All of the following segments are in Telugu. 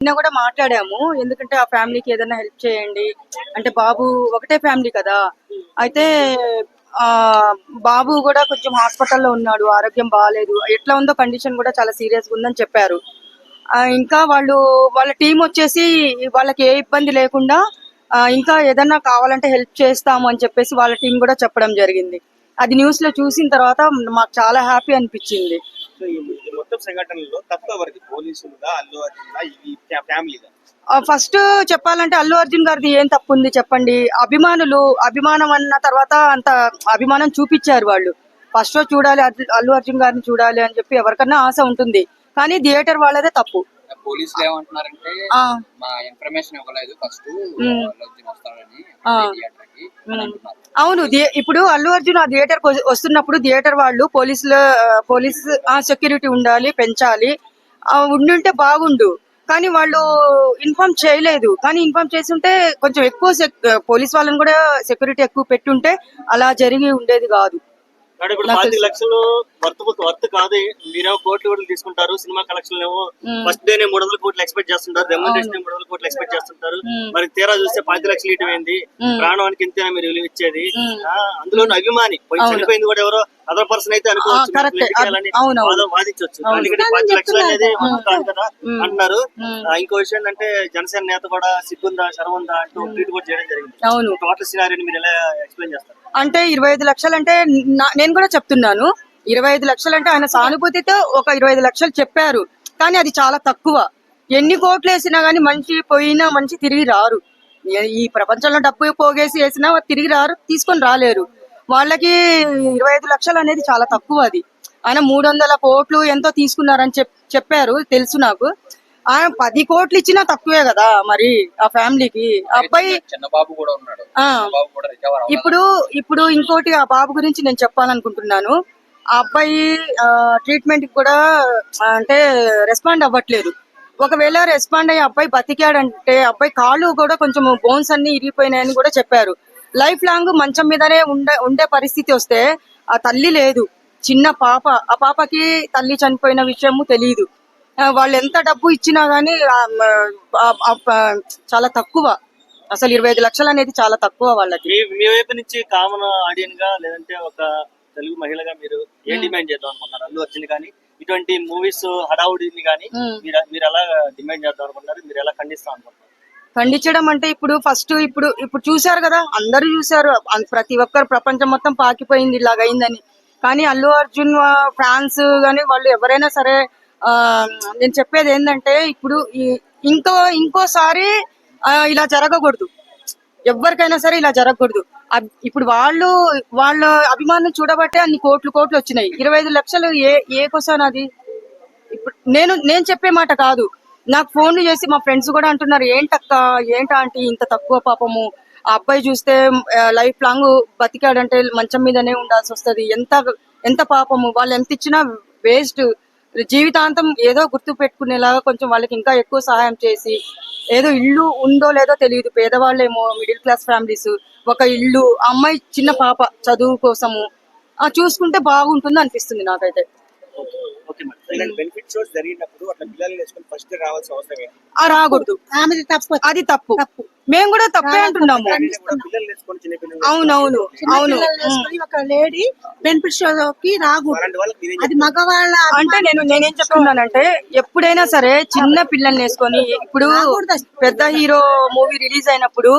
నిన్న కూడా మాట్లాడాము. ఎందుకంటే ఆ ఫ్యామిలీకి ఏదైనా హెల్ప్ చేయండి. అంటే బాబు ఒకటే ఫ్యామిలీ కదా. అయితే ఆ బాబు కూడా కొంచెం హాస్పిటల్లో ఉన్నాడు. ఆరోగ్యం బాగాలేదు ఎట్లా ఉందో కండిషన్ కూడా చాలా సీరియస్గా ఉందని చెప్పారు. ఇంకా వాళ్ళు వాళ్ళ టీం వచ్చేసి వాళ్ళకి ఏ ఇబ్బంది లేకుండా ఇంకా ఏదన్నా కావాలంటే హెల్ప్ చేస్తాము అని చెప్పేసి వాళ్ళ టీం కూడా చెప్పడం జరిగింది. అది న్యూస్లో చూసిన తర్వాత మాకు చాలా హ్యాపీ అనిపించింది. మొత్తం సంఘటనలో తక్కువ వరకు పోలీసులుగా అల్లు అర్జున్గా ఈ ఫ్యామిలీగా ఫస్ట్ చెప్పాలంటే అల్లు అర్జున్ గారిది ఏం తప్పు ఉంది చెప్పండి. అభిమానులు అభిమానం అన్న తర్వాత అంత అభిమానం చూపించారు వాళ్ళు. ఫస్ట్ చూడాలి అల్లు అర్జున్ గారిని చూడాలి అని చెప్పి ఎవరికన్నా ఆశ ఉంటుంది. కానీ థియేటర్ వాళ్ళదే తప్పు. పోలీసులు ఏమంటున్నారంటే మా ఇన్ఫర్మేషన్ ఇవ్వలేదు ఫస్ట్ అంటున్నారు. అవును ఇప్పుడు అల్లు అర్జున్ ఆ థియేటర్ వస్తున్నప్పుడు థియేటర్ వాళ్ళు పోలీసుల పోలీస్ ఆ సెక్యూరిటీ ఉండాలి పెంచాలి ఉండుంటే బాగుండు. కానీ వాళ్ళు ఇన్ఫార్మ్ చేయలేదు. కానీ ఇన్ఫార్మ్ చేసి ఉంటే కొంచెం ఎక్కువ పోలీస్ వాళ్ళని కూడా సెక్యూరిటీ ఎక్కువ పెట్టుంటే అలా జరిగి ఉండేది కాదు. అంటే ఇప్పుడు పాతిక. లక్షలు వర్త్ వర్త్ కాదు. మీరేమో కోట్లు కోట్లు తీసుకుంటారు సినిమా కలెక్షన్ ఏమో. ఫస్ట్ డేనే మూడు వందల కోట్లు ఎక్స్పెక్ట్ చేస్తుంటారు రెమ్యూనరేషన్ మూడు వందల కోట్లు ఎక్స్పెక్ట్ చేస్తుంటారు. మరి తీరా చూస్తే పాతి లక్షలు ఇటు ఏంది. ప్రాణానికి ఎంతైనా మీరు విలువ ఇచ్చేది. అందులోనూ అభిమాని. చనిపోయింది కూడా ఎవరో అదర్ పర్సన్ అయితే అనుకోవచ్చు. మీరు వాదించవచ్చు. పాతి లక్షలు అనేది కాదు. అంటున్నారు. ఇంకో విషయం ఏంటంటే జనసేన నేత కూడా సిగ్గుందా శరవుందా అంటూ ట్వీట్ కూడా చేయడం జరిగింది. టోటల్ సినారీని మీరు ఎలా ఎక్స్ప్లెయిన్ చేస్తారు? అంటే ఇరవై ఐదు లక్షలు అంటే నా- నేను కూడా చెప్తున్నాను. ఇరవై ఐదు లక్షలు అంటే ఆయన సానుభూతితో ఒక ఇరవై ఐదు లక్షలు చెప్పారు. కానీ అది చాలా తక్కువ. ఎన్ని కోట్లు వేసినా గానీ మనిషి పోయినా మనిషి తిరిగి రారు. ఈ ప్రపంచంలో డబ్బు పోగేసి వేసినా తిరిగి రారు తీసుకొని రాలేరు. వాళ్ళకి ఇరవై ఐదు లక్షలు అనేది చాలా తక్కువ అది. ఆయన మూడు వందల కోట్లు ఎంతో తీసుకున్నారని చెప్ చెప్పారు తెలుసు నాకు. ఆయన పది కోట్లు ఇచ్చినా తక్కువే కదా మరి ఆ ఫ్యామిలీకి. అబ్బాయి కూడా ఉన్నాడు. ఇప్పుడు ఇప్పుడు ఇంకోటి ఆ బాబు గురించి నేను చెప్పాలనుకుంటున్నాను. ఆ అబ్బాయి ట్రీట్మెంట్ కూడా అంటే రెస్పాండ్ అవ్వట్లేదు. ఒకవేళ రెస్పాండ్ అయ్యి అబ్బాయి బతికాడంటే అబ్బాయి కాళ్ళు కూడా కొంచెం బోన్స్ అన్ని ఇరిగిపోయినాయని కూడా చెప్పారు. లైఫ్ లాంగ్ మంచం మీదనే ఉండే ఉండే పరిస్థితి వస్తే ఆ తల్లి లేదు. చిన్న పాప. ఆ పాపకి తల్లి చనిపోయిన విషయము తెలియదు వాళ్ళు ఎంత డబ్బు ఇచ్చినా గానీ చాలా తక్కువ. అసలు ఇరవై ఐదు లక్షలు అనేది చాలా తక్కువ వాళ్ళకి. మీ వైపు నుంచి కామన్ ఆడియన్గా లేదంటే ఒక తెలుగు మహిళగా మీరు ఏం డిమాండ్ చేద్దాం అనుకున్నారు అల్లు అర్జున్ కానీ ఇటువంటి మూవీస్ హడావుడిని కానీ. మీరు మీరు ఎలా డిమాండ్ చేద్దాం అనుకున్నారు మీరు ఎలా ఖండిస్తాం అనుకుంటున్నారు? ఖండించడం అంటే ఇప్పుడు ఫస్ట్ ఇప్పుడు ఇప్పుడు చూశారు కదా అందరూ చూశారు. అం- ప్రతి ఒక్కరు ప్రపంచం మొత్తం పాకిపోయింది ఇలాగ అయిందని కానీ అల్లు అర్జున్ ఫ్యాన్స్ కానీ వాళ్ళు ఎవరైనా సరే నేను చెప్పేది ఏంటంటే ఇప్పుడు ఇంకో ఇంకోసారి ఇలా జరగకూడదు. ఎవరికైనా సరే ఇలా జరగకూడదు. ఇప్పుడు వాళ్ళు వాళ్ళ అభిమానులు చూడబట్టే అన్ని కోట్లు కోట్లు వచ్చినాయి. ఇరవై ఐదు లక్షలు ఏ ఏ కోసం అది? ఇప్పుడు నేను నేను చెప్పే మాట కాదు. నాకు ఫోన్లు చేసి మా ఫ్రెండ్స్ కూడా అంటున్నారు ఏంటక్క ఏంట ఆంటీ ఇంత తక్కువ పాపము? ఆ అబ్బాయి చూస్తే లైఫ్ లాంగ్ బతికాడంటే మంచం మీదనే ఉండాల్సి వస్తది. ఎంత ఎంత పాపము? వాళ్ళు ఎంత ఇచ్చినా వేస్ట్ జీవితాంతం ఏదో గుర్తు పెట్టుకునేలాగా కొంచెం వాళ్ళకి ఇంకా ఎక్కువ సహాయం చేసి ఏదో ఇల్లు ఉందో లేదో తెలియదు. పేదవాళ్ళేమో మిడిల్ క్లాస్ ఫ్యామిలీస్. ఒక ఇల్లు ఆ అమ్మాయి చిన్న పాప చదువు కోసము. ఆ చూసుకుంటే బాగుంటుంది అనిపిస్తుంది నాకైతే. రాకూడదు. తప్పు. అది తప్పు. మేము కూడా తప్పే అంటున్నాము. అవునవును అవును ఒక లేడీ బెనిఫిట్ షోకి రాకూడదు. అది మగవాళ్ళ అంటే నేను నేనేం చెప్తున్నానంటే ఎప్పుడైనా సరే చిన్న పిల్లల్ని వేసుకొని ఇప్పుడు పెద్ద హీరో మూవీ రిలీజ్ అయినప్పుడు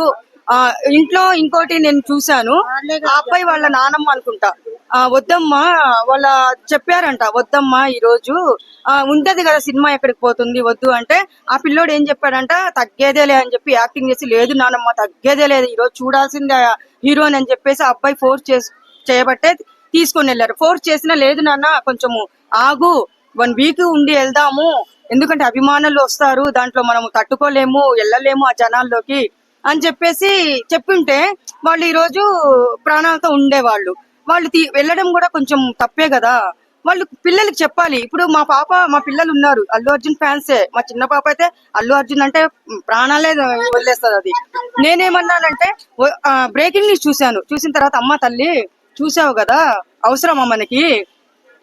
ఆ ఇంట్లో ఇంకోటి నేను చూశాను. ఆ అబ్బాయి వాళ్ళ నానమ్మ అనుకుంటా. వద్దమ్మా వాళ్ళ చెప్పారంట వద్దమ్మా ఈ రోజు ఆ ఉంటది కదా సినిమా ఎక్కడికి పోతుంది వద్దు అంటే ఆ పిల్లోడు ఏం చెప్పాడంట తగ్గేదేలే అని చెప్పి యాక్టింగ్ చేసి లేదు నానమ్మ తగ్గేదే లేదు ఈ రోజు చూడాల్సిందే హీరోని అని చెప్పేసి ఆ అబ్బాయి ఫోర్స్ చేసి చేయబట్టే తీసుకొని వెళ్ళారు. ఫోర్స్ చేసినా లేదు నాన్న కొంచెము ఆగు వన్ వీక్ ఉండి వెళ్దాము. ఎందుకంటే అభిమానులు వస్తారు దాంట్లో మనము తట్టుకోలేము వెళ్ళలేము ఆ జనాల్లోకి అని చెప్పేసి చెప్పింటే వాళ్ళు ఈ రోజు ప్రాణాలతో ఉండేవాళ్ళు. వాళ్ళు వెళ్ళడం కూడా కొంచెం తప్పే కదా. వాళ్ళు పిల్లలకి చెప్పాలి. ఇప్పుడు మా పాప మా పిల్లలు ఉన్నారు. అల్లు అర్జున్ ఫ్యాన్సే మా చిన్న పాప అయితే అల్లు అర్జున్ అంటే ప్రాణాలే వదిలేస్తుంది అది. నేనేమన్నానంటే బ్రేకింగ్ న్యూస్ చూశాను. చూసిన తర్వాత అమ్మ తల్లి చూసావు కదా? అవసరమా మనకి.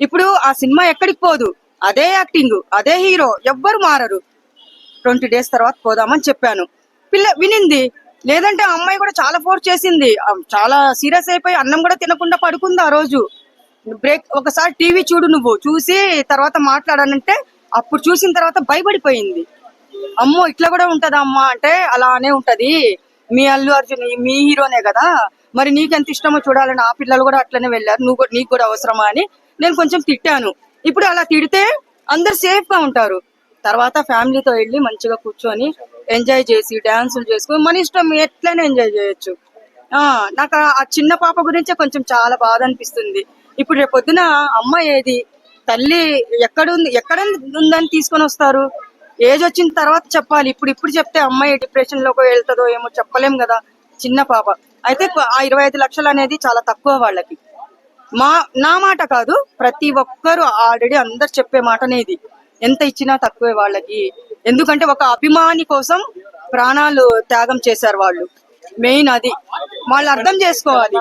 ఇప్పుడు ఆ సినిమా ఎక్కడికి పోదు? అదే యాక్టింగ్ అదే హీరో ఎవ్వరు మారరు. ట్వంటీ డేస్ తర్వాత పోదామని చెప్పాను. పిల్ల వినింది. లేదంటే ఆ అమ్మాయి కూడా చాలా ఫోర్స్ చేసింది. చాలా సీరియస్ అయిపోయి అన్నం కూడా తినకుండా పడుకుంది ఆ రోజు. బ్రేక్ ఒకసారి టీవీ చూడు నువ్వు. చూసి తర్వాత మాట్లాడానంటే అప్పుడు చూసిన తర్వాత భయపడిపోయింది. అమ్మో ఇట్లా కూడా ఉంటదా అమ్మా? అంటే అలానే ఉంటది. మీ అల్లు అర్జున్ మీ హీరోనే కదా. మరి నీకెంత ఇష్టమో చూడాలని ఆ పిల్లలు కూడా అట్లనే వెళ్ళారు. నువ్వు నీకు కూడా అవసరమా అని నేను కొంచెం తిట్టాను. ఇప్పుడు అలా తిడితే అందరు సేఫ్గా ఉంటారు. తర్వాత ఫ్యామిలీతో వెళ్ళి మంచిగా కూర్చొని ఎంజాయ్ చేసి డాన్సులు చేసుకుని మన ఇష్టం ఎట్లయినా ఎంజాయ్ చేయొచ్చు. ఆ నాకు ఆ- చిన్న పాప గురించే కొంచెం చాలా బాధ అనిపిస్తుంది. ఇప్పుడు రేపు పొద్దున అమ్మ ఏది? తల్లి ఎక్కడుంది? ఎక్కడ ఉందని తీసుకొని వస్తారు. ఏజ్ వచ్చిన తర్వాత చెప్పాలి. ఇప్పుడు ఇప్పుడు చెప్తే అమ్మాయి డిప్రెషన్లోకి వెళ్తుందో ఏమో చెప్పలేం కదా చిన్న పాప. అయితే ఆ ఇరవై ఐదు లక్షలు అనేది చాలా తక్కువ వాళ్ళకి. మా నా మాట కాదు ప్రతి ఒక్కరు ఆల్రెడీ అందరు చెప్పే మాటనే ఇది. ఎంత ఇచ్చినా తక్కువే వాళ్ళకి. ఎందుకంటే ఒక అభిమాని కోసం ప్రాణాలు త్యాగం చేశారు వాళ్ళు. మెయిన్ అది. వాళ్ళు అర్థం చేసుకోవాలి.